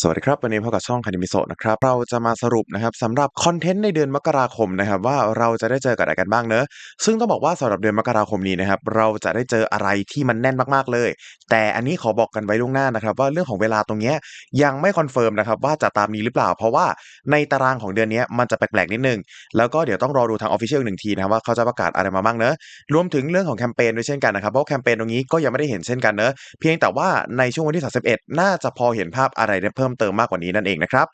สวัสดีครับ วันนี้พบกับช่องคานิมิโซะนะครับ เราจะมาสรุปนะครับสำหรับคอนเทนต์ในเดือนมกราคมนะครับว่าเราจะได้เจอกับอะไรกันบ้างเนอะซึ่งต้องบอกว่าสำหรับเดือนมกราคมนี้นะครับเราจะได้เจออะไรที่มันแน่นมากๆเลย แต่อันนี้ขอบอกกันไว้ล่วงหน้านะครับว่าเรื่องของเวลาตรงเนี้ยยังไม่คอนเฟิร์มนะครับว่าจะตามนี้หรือเปล่า เพราะว่าในตารางของเดือนนี้มันจะแปลกๆนิดนึง แล้วก็เดี๋ยวต้องรอดูทางออฟฟิเชียลหนึ่งทีนะครับว่าเขาจะประกาศอะไรมาบ้างเนอะรวมถึงเรื่องของแคมเปญด้วยเช่นกันนะครับเพราะแคมเปญตรงนี้ก็ยังไม่ได้เห็นเช่นกันเนอะเพียงแต่ว่าในช่วงวันที่31น่าจะพอเห็นภาพอะไรได้เพิ่มเติมมากกว่านี้นั่นเองนะครับ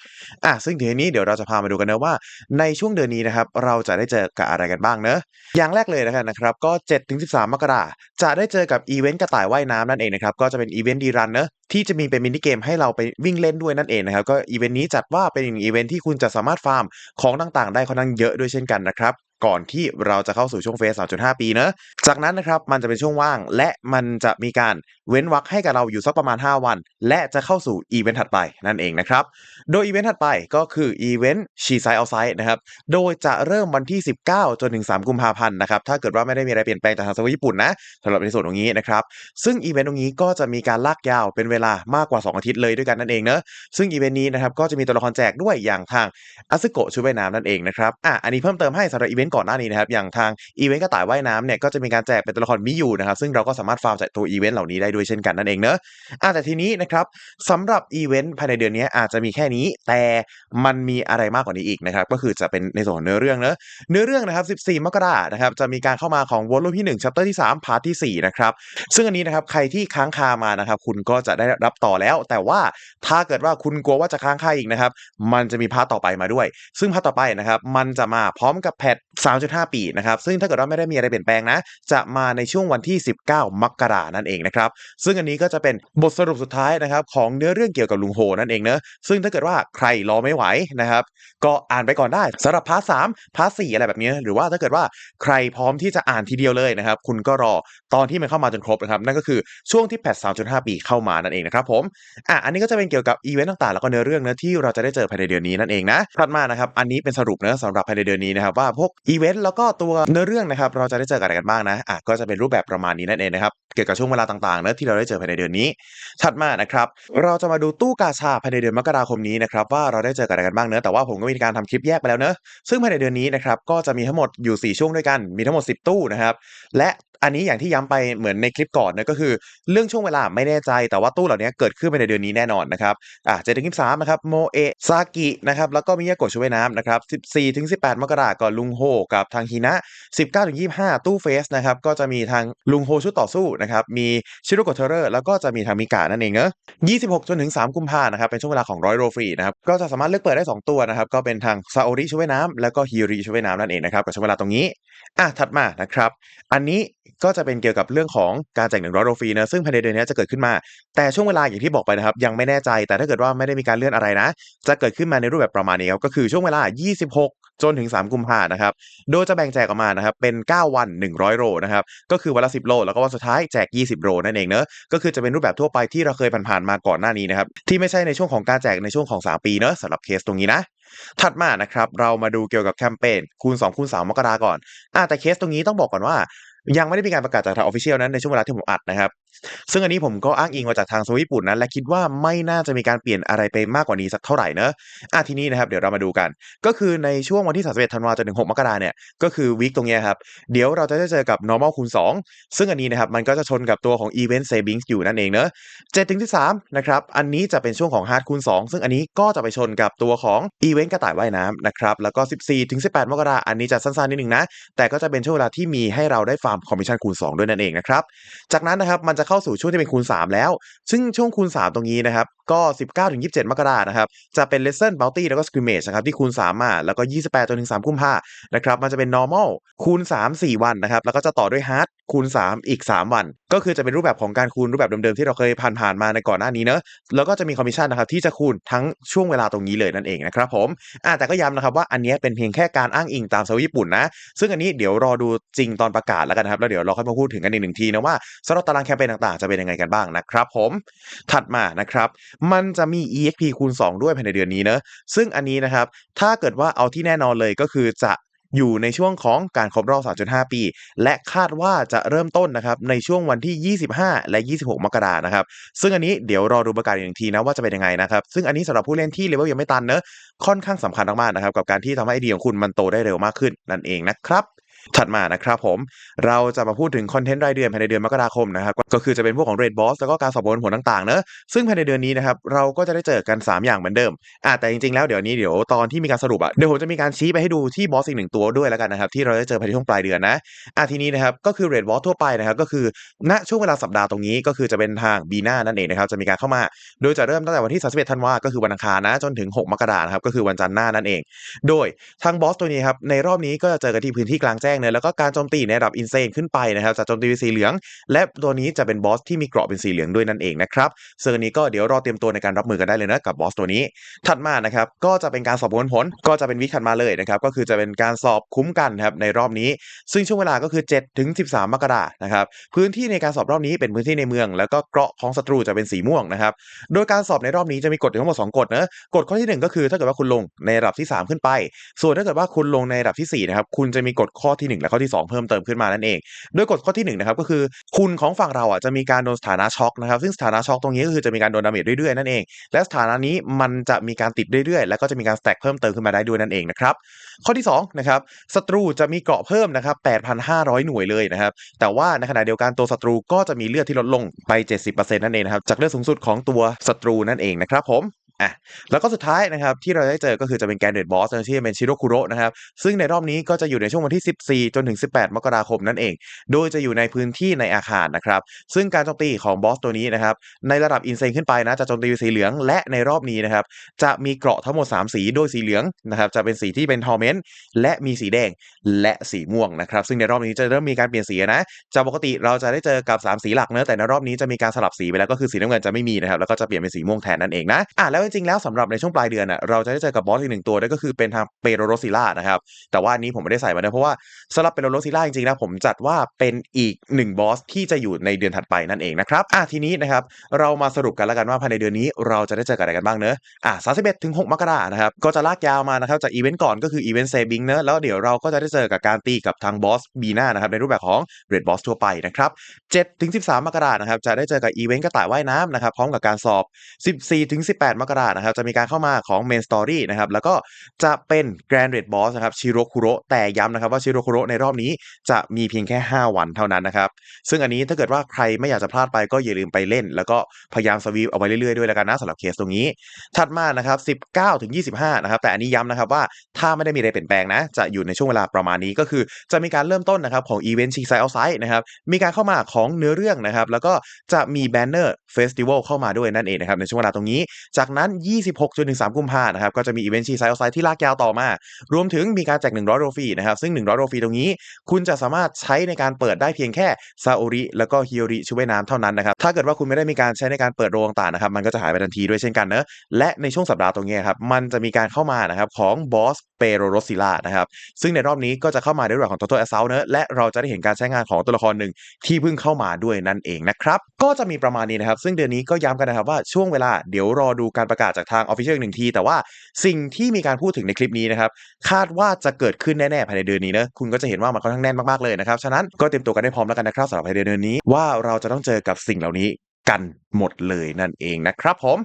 อะซึ่งทีนี้เดี๋ยวเราจะพามาดูกันนะว่า ในช่วงเดือนนี้นะครับเราจะได้เจอกับอะไรกันบ้างเนอะอย่างแรกเลยแล้วกันนะครับก็7ถึง13 มกราจะได้เจอกับอีเวนต์กระต่ายว่ายน้ำนั่นเองนะครับก็จะเป็นอีเวนต์ดีรันเนอะที่จะมีเป็นมินิเกมให้เราไปวิ่งเล่นด้วยนั่นเองนะครับก็อีเวนต์นี้จัดว่าเป็นอีกอีเวนต์ที่คุณจะสามารถฟาร์มของต่างๆ ได้ค่อนข้างเยอะด้วยเช่นกันนะครับ ก่อนที่เราจะเข้าสู่ช่วงเฟส 3.5 ปีเนอะจากนั้นนะครับมันจะเป็นช่วงว่าง และมันจะมีการเว้นวรรคให้กับเราอยู่สักประมาณ 5 วัน และจะเข้าสู่อีเวนต์ถัดไปนั่นเองนะครับ โดยอีเวนต์ถัดไปก็คืออีเวนต์ชีไซเอาไซด์นะครับ โดยจะเริ่มวันที่ 19 จนถึง 3 กุมภาพันธ์นะครับ ถ้าเกิดว่าไม่ได้มีอะไรเปลี่ยนแปลงจากทางสวิตญี่ปุ่นนะสำหรับในส่วนตรงนี้นะครับ ซึ่งอีเวนต์ตรงนี้ก็จะมีการลากยาวเป็นเวลามากกว่า 2 อาทิตย์เลยด้วยกันนั่นเองเนอะซึ่งอีเวนต์นี้นะครับก็จะมีตัวละครแจกด้วยอย่างทางอาซึโกะชุดว่ายน้ำนั่นเองนะครับอะอันนี้เพิ่มเติมให้สำหรับอีเวนต์ก่อนหน้านี้นะครับอย่างทางอีเวนต์กระต่ายว่ายน้ำเนี่ยก็จะมีการแจกเป็นตัวละครมิยูนะครับซึ่งเราก็สามารถฟาร์มจากตัวอีเวนต์เหล่านี้ได้ด้วยเช่นกันนั่นเองเนอะอะแต่ทีนี้นะครับสำหรับอีเวนต์ภายในเดือนนี้อาจจะมีแค่นี้ แต่มันมีอะไรมากกว่านี้อีกนะครับก็คือจะเป็นในส่วนของเนื้อเรื่องเนอะเนื้อเรื่องนะครับ 14 มกรานะครับจะมีการเข้ามาของวอลลุ่มที่1 chapter ที่ 3 พาร์ทที่ 4 นะครับซึ่งอันนี้นะครับใครที่ค้างคามานะครับคุณก็จะได้รับต่อแล้ว แต่ว่าถ้าเกิดว่าคุณกลัวว่าจะค้างคาอีกนะครับมันจะมีพาร์ทต่อไปมาด้วย ซึ่งพาร์ทต่อไปนะครับมันจะมาพร้อมกับแพท3.5 ปีนะครับ ซึ่งถ้าเกิดว่าไม่ได้มีอะไรเปลี่ยนแปลงนะ จะมาในช่วงวันที่ 19 มกรานั่นเองนะครับ ซึ่งอันนี้ก็จะเป็นบทสรุปสุดท้ายนะครับของเนื้อเรื่องเกี่ยวกับลุงโฮนั่นเองเนอะซึ่งถ้าเกิดว่าใครรอไม่ไหวนะครับก็อ่านไปก่อนได้สำหรับพาร์ทสามพาร์ทสี่อะไรแบบนี้ หรือว่าถ้าเกิดว่าใครพร้อมที่จะอ่านทีเดียวเลยนะครับ คุณก็รอตอนที่มันเข้ามาจนครบนะครับ นั่นก็คือช่วงที่แพท3.5 ปีเข้ามานั่นเองนะครับผมอะอันนี้ก็จะเป็นเกี่ยวกับอีเวนต์ต่างๆ แล้วก็เนื้อเรื่องเนะที่เราจะได้เจอภายในเดือนนี้นั่นเองนะถัดมานะครับอันนี้เป็นสรุปเนะสำหรับภายในเดือนนี้นะครับว่าพวกอีเวนต์แล้วก็ตัวเนื้อเรื่องนะครับเราจะได้เจอกันอะไรกันบ้างนะอะก็จะเป็นรูปแบบประมาณนี้นั่นเองนะครับเกี่ยวกับช่วงเวลาต่างๆเนะที่เราได้เจอภายในเดือนนี้ ถัดมานะครับเราจะมาดูตู้กาชาภายในเดือนมกราคมนี้นะครับว่าเราได้เจอกันอะไรกันบ้างเนอะแต่ว่าผมก็มีการทำคลิปแยกไปแล้วเนอะซึ่งภายในเดือนนี้นะครับก็จะมีทั้งหมดอยู่ 4 ช่วงด้วยกันมีทั้งหมด 10 ตู้นะครับและ อันนี้อย่างที่ย้ำไปเหมือนในคลิปก่อนนะก็คือ เรื่องช่วงเวลาไม่แน่ใจ แต่ว่าตู้เหล่านี้เกิดขึ้นภายในเดือนนี้แน่นอนนะครับอะเจ็ดถึงสิบสามนะครับโมเอะซากินะครับแล้วก็มิยาโกะช่วยน้ำนะครับสิบสี่ถึงสิบแปดมกราก็ลุงโฮกับทางฮินะสิบเก้าถึงยี่สิบห้าตู้เฟสนะครับก็จะมีทางลุงโฮชุดต่อสู้นะครับมีชิโรโกเทอร์แล้วก็จะมีทางมิกะนั่นเองเนอะยี่สิบหกจนถึงสามกุมภานะครับเป็นช่วงเวลาของร้อยโรฟรีนะครับก็จะสามารถเลือกเปิดได้สองตัวนะครับก็เป็นทางซาโอริช่วยน้ำแล้วก็ฮิริช่วยน้ำนั่นเองนะครับกับช่วงเวลาตรงนี้อะถัดมานะครับอันนี้ก็จะเป็นเกี่ยวกับเรื่องของการแจกหนึ่งร้อยโรฟีนะซึ่งภายในเดือนนี้จะเกิดขึ้นมา แต่ช่วงเวลาอย่างที่บอกไปนะครับ ยังไม่แน่ใจแต่ถ้าเกิดว่าไม่ได้มีการเลื่อนอะไรนะ จะเกิดขึ้นมาในรูปแบบประมาณนี้ครับก็คือช่วงเวลา 26 จนถึง 3 กุมภานะครับ โดยจะแบ่งแจกออกมานะครับเป็น 9 วัน 100 โรนะครับก็คือวันละ 10 โลแล้วก็วันสุดท้ายแจก 20 โรนั่นเองเนอะก็คือจะเป็นรูปแบบทั่วไปที่เราเคยผ่านๆมาก่อนหน้านี้นะครับที่ไม่ใช่ในช่วงของการแจกในช่วงของ 3 ปีเนอะสำหรับเคสตรงนี้นะถัดมานะครับเรามาดูเกี่ยวกับแคมเปญคูณ2คูณ3มกราก่อนอะแต่เคสตรงนี้ต้องบอกก่อนว่า ยังไม่ได้มีการประกาศจากทางออฟฟิเชียลนั้นในช่วงเวลาที่ผมอัดนะครับ ซึ่งอันนี้ผมก็อ้างอิงมาจากทางโซญี่ปุ่นนั้นและคิดว่าไม่น่าจะมีการเปลี่ยนอะไรไปมากกว่านี้สักเท่าไหร่เนอะอะทีนี้นะครับเดี๋ยวเรามาดูกัน ก็คือในช่วงวันที่31ธันวาคมจนถึง6มกราเนี่ยก็คือวีคตรงนี้ครับเดี๋ยวเราจะได้เจอกับ normal คูณ2ซึ่งอันนี้นะครับมันก็จะชนกับตัวของ event savings อยู่นั่นเองเนอะ7ถึง13นะครับอันนี้จะเป็นช่วงของ hard คูณ2ซึ่งอันนี้ก็จะไปชนกับตัวของ event กระต่ายว่ายน้ำนะครับแล้วก็ 14ถึง18 มกราอันนี้จะสั้นๆนิดนึงนะแต่ก็จะเป็นช่วงเวลาที่มีให้เราได้ฟาร์มคอมมิชชั่นคูณ2ด้วยนั่นเองนะครับจากนั้นนะครับมันจะเข้าสู่ช่วงที่เป็นคูณ 3 แล้ว ซึ่งช่วงคูณ 3 ตรงนี้นะครับก็ 19ถึง27 มกรานะครับ จะเป็น lesson bounty แล้วก็ scrimmage นะครับ ที่คูณ3มาแล้วก็ 28จนถึง3กุมภานะครับ มันจะเป็น normal คูณ 3 4 วันนะครับ แล้วก็จะต่อด้วย hard คูณ 3 อีก 3 วัน ก็คือจะเป็นรูปแบบของการคูณรูปแบบเดิมๆ ที่เราเคยผ่านๆมาในก่อนหน้านี้เนอะแล้วก็จะมีคอมมิชชั่นนะครับ ที่จะคูณทั้งช่วงเวลาตรงนี้เลยนั่นเองนะครับผมอ่าแต่ก็ย้ำนะครับว่าอันนี้เป็นเพียงแค่การอ้างอิงตามเซาญี่ปุ่นนะ ซึ่งอันนี้เดี๋ยวรอดูจริงตอนประกาศแล้วกันครับแล้วเดี๋ยวเราค่อยมาพูดถึงกันอีกหนึ่งทีนะว่าสำหรับตารางแคมเปญต่างๆจะเป็นยังไงกันบ้างนะครับผมถัดมานะครับมันจะมี EXP คูณ 2 ด้วยภายในเดือนนี้เนอะซึ่งอันนี้นะครับ ถ้าเกิดว่าเอาที่แน่นอนเลยก็คือจะอยู่ในช่วงของการครบรอบ 3.5 ปี และคาดว่าจะเริ่มต้นนะครับในช่วงวันที่ 25 และ 26 มกรานะครับ ซึ่งอันนี้เดี๋ยวรอดูประกาศอีกหนึ่งทีนะว่าจะเป็นยังไงนะครับ ซึ่งอันนี้สำหรับผู้เล่นที่เลเวลยังไม่ตันเนอะค่อนข้างสำคัญมากๆนะครับกับการที่ทำให้ไอเดียของคุณมันโตได้เร็วมากขึ้นนั่นเองนะครับ ถัดมานะครับผมเราจะมาพูดถึงคอนเทนต์รายเดือนภายในเดือนมกราคมนะครับก็คือจะเป็นพวกของ Red Boss แล้วก็การสอบผลผลต่างๆเนอะซึ่งภายในเดือนนี้นะครับเราก็จะได้เจอกัน 3 อย่างเหมือนเดิมอะแต่จริงๆแล้วเดี๋ยวนี้เดี๋ยวตอนที่มีการสรุปอะเดี๋ยวผมจะมีการชี้ไปให้ดูที่บอสอีกหนึ่งตัวด้วยแล้วกันนะครับที่เราได้เจอภายในช่วงปลายเดือนนะอะทีนี้นะครับก็คือ Red Boss ทั่วไปนะครับก็คือณช่วงเวลาสัปดาห์ตรงนี้ก็คือจะเป็นทางบีน่านั่นเองนะครับจะมีการเข้ามา โดยจะเริ่มตั้งแต่วันที่31ธันวาก็คือวันอังคารนะจนถึง 6 มกราคมนะครับก็คือวันจันทร์หน้านั่นเอง โดยทางบอสตัวนี้ครับในรอบนี้ก็จะเจอกันที่พื้นที่กลางแจ้งเนยแล้วก็การโจมตีในระดับอินเซนขึ้นไปนะครับจะโจมตีเป็นสีเหลือง และตัวนี้จะเป็นบอสที่มีเกราะเป็นสีเหลืองด้วยนั่นเองนะครับซึ่งอันนี้ก็เดี๋ยวรอเตรียมตัวในการรับมือกันได้เลยนะกับบอสตัวนี้ ถัดมานะครับก็จะเป็นการสอบผลผลก็จะเป็นวิกถัดมาเลยนะครับก็คือจะเป็นการสอบคุ้มกันครับในรอบนี้ ซึ่งช่วงเวลาก็คือ7ถึง13 มกรานะครับพื้นที่ในการสอบรอบนี้เป็นพื้นที่ในเมือง แล้วก็เกราะของศัตรูจะเป็นสีม่วงนะครับโดยการสอบในรอบนี้จะมีกฎทั้งหมด2กฎนะกฎข้อที่หนึ่งก็คือถ้าเกิดว่าคุณลงในระดับที่ 3 ขึ้นไป ส่วนถ้าเกิดว่าคุณลงในระดับที่4นะครับคุณจะมีกฎข้อที่ 1 และข้อที่ 2 เพิ่มเติมขึ้นมานั่นเอง โดยกฎข้อที่1นะครับก็คือคุณของฝั่งเราอะจะมีการโดนสถานะช็อกนะครับซึ่งสถานะช็อกตรงนี้ก็คือจะมีการโดนดาเมจเรื่อยๆนั่นเอง และสถานะนี้มันจะมีการติดเรื่อยๆ แล้วก็จะมีการสแต็กเพิ่มเติมขึ้นมาได้ด้วยนั่นเองนะครับข้อที่2นะครับศัตรูจะมีเกราะเพิ่มนะครับ8,500 หน่วยเลยนะครับแต่ว่าในขณะเดียวกันตัวศัตรูก็จะมีเลือดที่ลดลงไป 70%นั่นเองนะครับจากเลือดสูงสุดของตัวศัตรูนั่นเองนะครับผม อะแล้วก็สุดท้ายนะครับที่เราได้เจอก็คือจะเป็นแกนเดดบอสที่เป็นชิโรคุโระนะครับซึ่งในรอบนี้ก็จะอยู่ในช่วงวันที่ 14 จนถึง 18 มกราคมนั่นเอง โดยจะอยู่ในพื้นที่ในอาคารนะครับซึ่งการโจมตีของบอสตัวนี้นะครับในระดับอินเซนขึ้นไปนะจะโจมตีสีเหลืองและในรอบนี้นะครับจะมีเกราะทั้งหมด 3 สีโดยสีเหลืองนะครับจะเป็นสีที่เป็นทอร์เมนต์และมีสีแดงและสีม่วงนะครับซึ่งในรอบนี้จะเริ่มมีการเปลี่ยนสีนะจากปกติเราจะได้เจอกับ 3 สีหลักเนอะแต่ในรอบนี้จะมีการสลับสีไปแล้วก็คือสีน้ำเงินจะไม่มีนะครับแล้วก็จะเปลี่ยนเป็นสีม่วงแทนนั่นเองนะอะแล้วจริงๆแล้วสำหรับในช่วงปลายเดือนอะเราจะได้เจอกับบอสอีกหนึ่งตัวนั่นก็คือเป็นทางเปโรโรซิล่านะครับแต่ว่าอันนี้ผมไม่ได้ใส่มาเนะเพราะว่าสำหรับเปโรโรซิล่าจริงๆนะผมจัดว่าเป็นอีกหนึ่งบอสที่จะอยู่ในเดือนถัดไปนั่นเองนะครับอะทีนี้นะครับเรามาสรุปกันแล้วกันว่าภายในเดือนนี้เราจะได้เจอกันอะไรกันบ้างเนอะอะ31ถึง6มกรานะครับก็จะลากยาวมานะครับจากอีเวนต์ก่อนก็คืออีเวนต์เซบิงเนอะแล้วเดี๋ยวเราก็จะได้เจอกับการตีกับทางบอสบีน่านะครับในรูปแบบของเรดบอสทั่วไปนะครับ7ถึง13มกรานะครับจะได้เจอกับอีเวนต์กระต่ายว่ายน้ำนะครับพร้อมกับการสอบ14ถึง18มกรานะครับจะมีการเข้ามาของเมนสตอรี่นะครับแล้วก็จะเป็นแกรนด์เรดบอสนะครับชิโรคุโรแต่ย้ำนะครับว่าชิโรคุโรในรอบนี้จะมีเพียงแค่ 5 วันเท่านั้นนะครับซึ่งอันนี้ถ้าเกิดว่าใครไม่อยากจะพลาดไปก็อย่าลืมไปเล่น แล้วก็พยายามสวีปเอาไว้เรื่อยๆด้วยแล้วกันนะสำหรับเคสตรงนี้ ถัดมานะครับ 19ถึง25นะครับแต่อันนี้ย้ำนะครับว่าถ้าไม่ได้มีอะไรเปลี่ยนแปลงนะจะอยู่ในช่วงเวลาประมาณนี้ก็คือ จะมีการเริ่มต้นนะครับของอีเวนต์ชิงไซเอาไซด์นะครับมีการเข้ามาของเนื้อเรื่องนะครับแล้วก็จะมีแบนเนอร์เฟสติวัลเข้ามาด้วยนั่นเองนะครับในช่วงเวลาตรงนี้จากนั้น26จนถึง3กุมภานะครับ ก็จะมีอีเวนต์ชิงไซเอาไซด์ที่ลากยาวต่อมา รวมถึงมีการแจก 100 โรฟีนะครับ ซึ่ง 100 โรฟีตรงนี้ คุณจะสามารถใช้ในการเปิดได้เพียงแค่ซาโอริแล้วก็ฮิโอริชุบว่ายน้ำเท่านั้นนะครับ ถ้าเกิดว่าคุณไม่ได้มีการใช้ในการเปิดโรงต่างนะครับ มันก็จะหายไปทันทีด้วยเช่นกันเนอะและในช่วงสัปดาห์ตรงนี้ครับ มันจะมีการเข้ามานะครับของบอสเปโรโรซิล่านะครับ ซึ่งในรอบนี้ก็จะเข้ามาในรูปแบบของ Total Assault เนอะและเราจะได้เห็นการใช้งานของตัวละครหนึ่งที่เพิ่งเข้ามาด้วยนั่นเองนะครับ ก็จะมีประมาณนี้นะครับ ซึ่งเดือนนี้ก็ย้ำกันนะครับว่าช่วงเวลาเดี๋ยวรอดูการประกาศจากทาง Official อีกหนึ่งที แต่ว่าสิ่งที่มีการพูดถึงในคลิปนี้นะครับ คาดว่าจะเกิดขึ้นแน่ๆภายในเดือนนี้นะคุณก็จะเห็นว่ามันค่อนข้างแน่นมากๆเลยนะครับฉะนั้นก็เตรียมตัวกันให้พร้อมแล้วกันนะครับสำหรับภายในเดือนนี้ว่าเราจะต้องเจอกับสิ่งเหล่านี้กันหมดเลยนั่นเองนะครับผม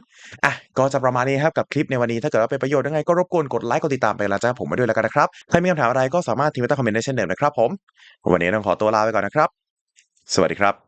อะ ก็จะประมาณนี้ครับกับคลิปในวันนี้ ถ้าเกิดว่าเป็นประโยชน์ยังไงก็รบกวนกดไลค์ กดติดตามไปแล้วจ้าผมมาด้วยแล้วกันนะครับใครมีคำถามอะไรก็สามารถทิ้งไว้ใต้คอมเมนต์ได้เช่นเดิมนะครับผม วันนี้ต้องขอตัวลาไปก่อนนะครับ สวัสดีครับ